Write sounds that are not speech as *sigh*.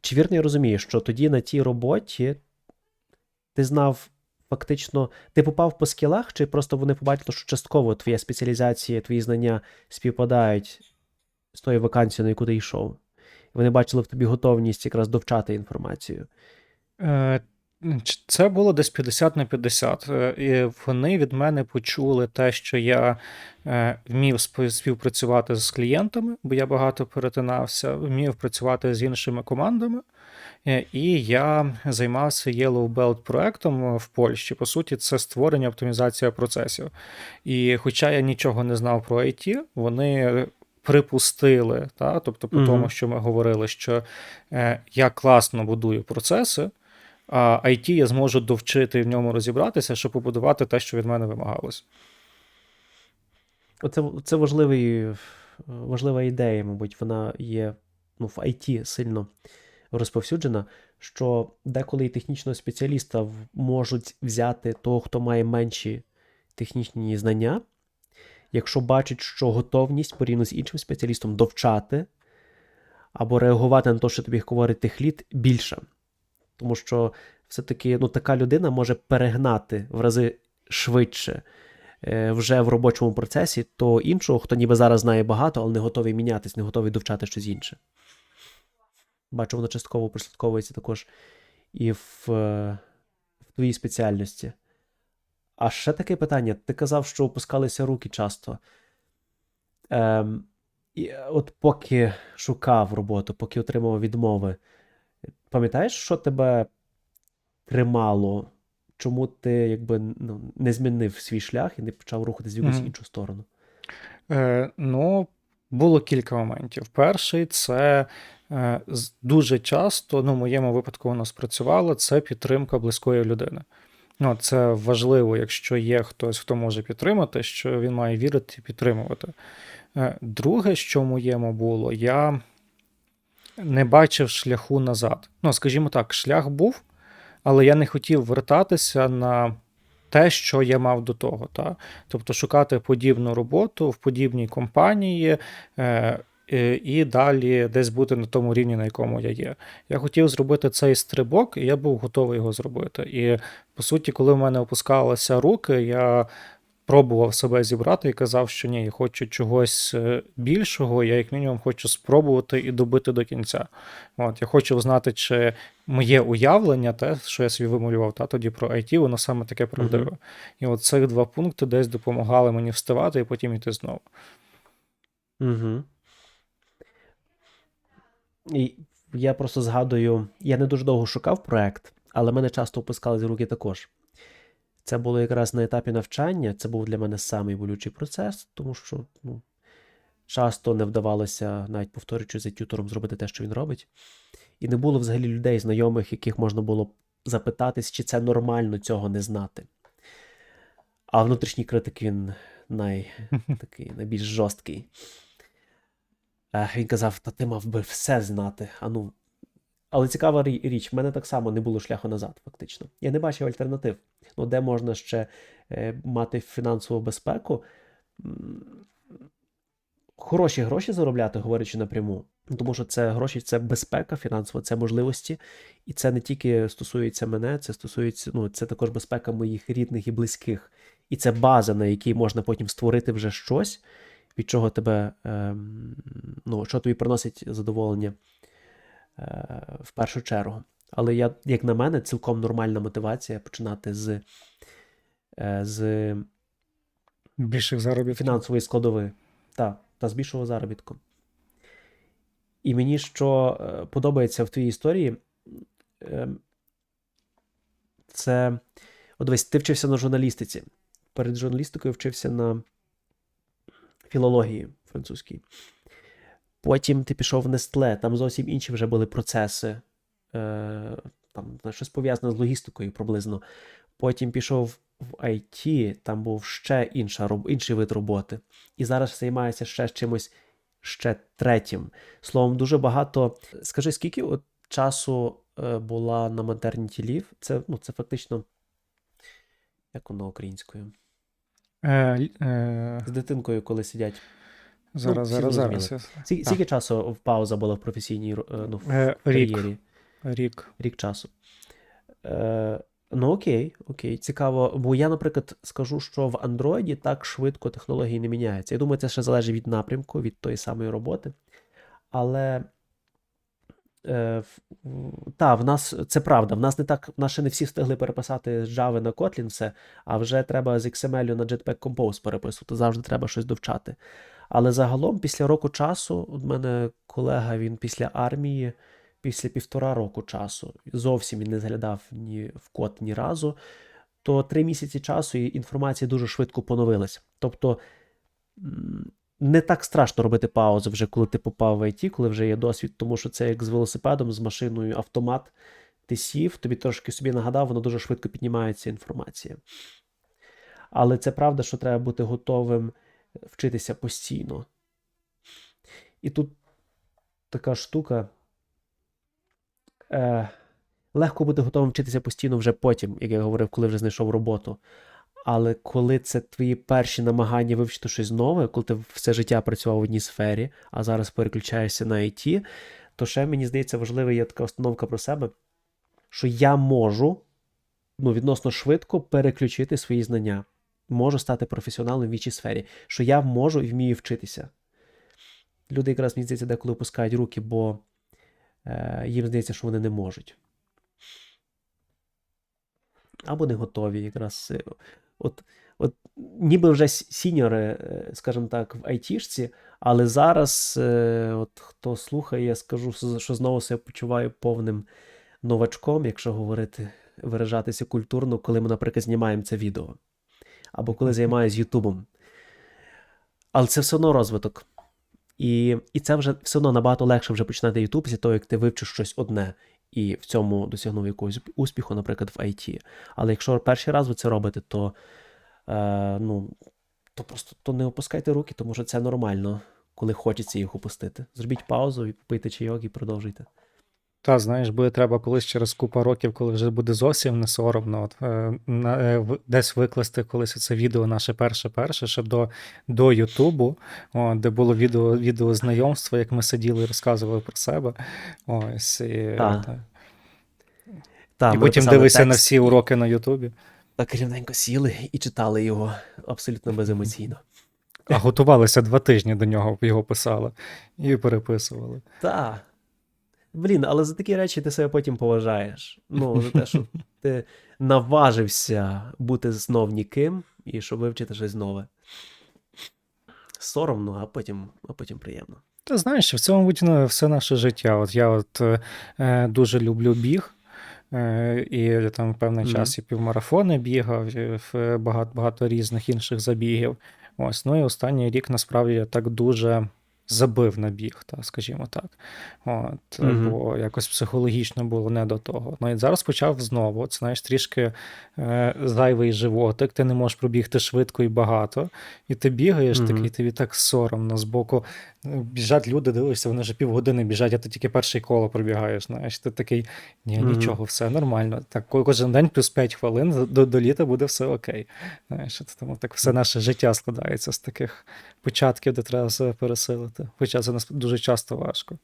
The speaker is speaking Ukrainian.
чи вірно я розумію, що тоді на тій роботі ти знав фактично, ти попав по скілах, чи просто вони побачили, що частково твоя спеціалізація, твої знання співпадають з тою вакансією, на яку ти йшов? Вони бачили в тобі готовність якраз довчати інформацію. Е, Це було десь 50 на 50. Е, І вони від мене почули те, що я е, вмів співпрацювати з клієнтами, бо я багато перетинався, вмів працювати з іншими командами. Е, І я займався Yellow Belt проектом в Польщі. По суті, це створення оптимізація процесів. І хоча я нічого не знав про IT, вони припустили, та, тобто по Мгм. тому, що ми говорили, що е, я класно будую процеси, IT я зможу довчити в ньому розібратися, щоб побудувати те, що від мене вимагалось. Оце, це важливий, важлива ідея, мабуть, вона є ну, в IT сильно розповсюджена, що деколи і технічного спеціаліста можуть взяти того, хто має менші технічні знання, якщо бачать, що готовність порівняно з іншим спеціалістом довчати або реагувати на те, що тобі говорить техліт, більша. Тому що все-таки ну, така людина може перегнати в рази швидше е, вже в робочому процесі, то іншого, хто ніби зараз знає багато, але не готовий мінятись, не готовий довчати щось інше. Бачу, воно частково прослідковується також і в, е, в твоїй спеціальності. А ще таке питання: ти казав, що опускалися руки часто. Ем, і е, от поки шукав роботу, поки отримав відмови, пам'ятаєш, що тебе тримало? Чому ти якби ну, не змінив свій шлях і не почав рухатись в якусь Мгм. іншу сторону? Е, ну, було кілька моментів. Перший це е, дуже часто, ну, в моєму випадку воно спрацювало, це підтримка близької людини. Ну, це важливо, якщо є хтось, хто може підтримати, що він має вірити і підтримувати. Е, Друге, що в моєму було, я не бачив шляху назад. Ну, скажімо так, шлях був, але я не хотів вертатися на те, що я мав до того. Та? Тобто шукати подібну роботу в подібній компанії. Е, е, і далі десь бути на тому рівні, на якому я є. Я хотів зробити цей стрибок, і я був готовий його зробити. І по суті, коли в мене опускалися руки, я пробував себе зібрати і казав, що ні, я хочу чогось е, більшого, я як мінімум хочу спробувати і добити до кінця. От, я хочу знати, чи моє уявлення, те, що я собі вималював та, тоді про IT, воно саме таке правдиве. І от цих два пункти десь допомагали мені вставати і потім йти знову. Угу. І я просто згадую, я не дуже довго шукав проект, але мене часто опускали з руки також. Це було якраз на етапі навчання, це був для мене самий болючий процес, тому що ну, часто не вдавалося, навіть повторюючи за тютором, зробити те, що він робить. І не було взагалі людей, знайомих, яких можна було запитатись, чи це нормально цього не знати. А внутрішній критик він най, *laughs* такий, найбільш жорсткий. Е, Він казав, та ти мав би все знати. А ну. Але цікава річ, в мене так само не було шляху назад, фактично. Я не бачив альтернатив. Ну, де можна ще е, мати фінансову безпеку, хороші гроші заробляти, говорячи напряму. Тому що це гроші, це безпека фінансова, це можливості. І це не тільки стосується мене, це стосується, ну, це також безпека моїх рідних і близьких. І це база, на якій можна потім створити вже щось, від чого тебе, ем, ну, що тобі приносить задоволення в першу чергу. Але я, як на мене, цілком нормальна мотивація починати з, е, з Більших заробітків. фінансової складової та, та з більшого заробітку. І мені що е, подобається в твоїй історії, е, це. От дивись, ти вчився на журналістиці. Перед журналістикою вчився на філології французькій. Потім ти пішов в Нестле, там зовсім інші вже були процеси, е, там щось пов'язане з логістикою приблизно. Потім пішов в IT, там був ще інша, інший вид роботи. І зараз займається ще чимось ще третім. Словом, дуже багато. Скажи, скільки от часу е, була на матерніті лів? Це, ну, це фактично. Як воно українською? Е, е, З дитинкою, коли сидять. Зараз, всі зараз, зараз. Скільки, Так. часу в пауза була в професійній е, ну, в Е, Рік. кар'єрі? Рік. Рік часу. Е, ну окей, окей, цікаво. Бо я, наприклад, скажу, що в Android так швидко технології не міняються. Я думаю, це ще залежить від напрямку, від тої самої роботи. Але е, та, в нас це правда. В нас не так, в нас ще не всі встигли переписати з Java на Kotlin все, а вже треба з XML на Jetpack Compose переписувати. Завжди треба щось довчати. Але загалом, після року часу, у мене колега, він після армії, після півтора року часу, зовсім він не заглядав ні в код ні разу, то три місяці часу і інформація дуже швидко поновилася. Тобто не так страшно робити паузу вже, коли ти попав в IT, коли вже є досвід, тому що це як з велосипедом, з машиною, автомат. Ти сів, тобі трошки собі нагадав, воно дуже швидко піднімається інформація. Але це правда, що треба бути готовим вчитися постійно. І тут така штука. Е, легко бути готовим вчитися постійно вже потім, як я говорив, коли вже знайшов роботу. Але коли це твої перші намагання вивчити щось нове, коли ти все життя працював в одній сфері, а зараз переключаєшся на IT, то ще мені здається важлива є така установка про себе, що я можу ну, відносно швидко переключити свої знання. Можу стати професіоналом в іншій сфері, що я можу і вмію вчитися. Люди якраз мені здається, деколи опускають руки, бо е, їм здається, що вони не можуть. Або не готові якраз. е, От, от ніби вже сіньори, е, скажімо так, в айтішці, але зараз, е, от хто слухає, я скажу, що що знову себе почуваю повним новачком, якщо говорити, виражатися культурно, коли ми, наприклад, знімаємо це відео. Або коли займаюся Ютубом. Але це все одно розвиток. І, і це вже все одно набагато легше вже починати Ютуб після того, як ти вивчиш щось одне і в цьому досягнув якогось успіху, наприклад, в IT. Але якщо перший раз ви це робите, то, е, ну, то просто то не опускайте руки, тому що це нормально, коли хочеться їх опустити. Зробіть паузу попийте чайок і продовжуйте. Та, знаєш, буде треба колись через купа років, коли вже буде зовсім не соромно, от, е, на, е, десь викласти колись це відео наше перше-перше, ще до, до Ютубу, о, де було відео, відео знайомства, як ми сиділи і розказували про себе. Ось, і, Та. та. Та, і потім дивися на всі уроки на Ютубі. Так рівненько сіли і читали його абсолютно беземоційно. А готувалися два тижні до нього, його писали і переписували. Та. Блін, але за такі речі ти себе потім поважаєш. Ну, за те, що *laughs* ти наважився бути знов ніким і щоб вивчити щось нове. Соромно, а потім, а потім приємно. Ти знаєш, в цьому ну, все наше життя. От я от е, дуже люблю біг. Е, і я там певний Мгм. час і півмарафони бігав, і в багато, багато різних інших забігів. Ось, ну і останній рік насправді я так дуже забив на біг, та, скажімо так. От, Мгм. Бо якось психологічно було не до того. Ну і зараз почав знову. Це знаєш, трішки е, зайвий животик, ти не можеш пробігти швидко і багато, і ти бігаєш Мгм. такий, тобі так соромно з Ну, Біжать люди, дивишся, вони вже півгодини біжать, а ти тільки перше коло пробігаєш. Знаєш, ти такий, ні, нічого, все нормально. Так, кожен день плюс 5 хвилин до, до літа буде все окей. Знаєш, тому так все наше життя складається з таких початків, де треба себе пересилити. Хоча це нас дуже часто важко.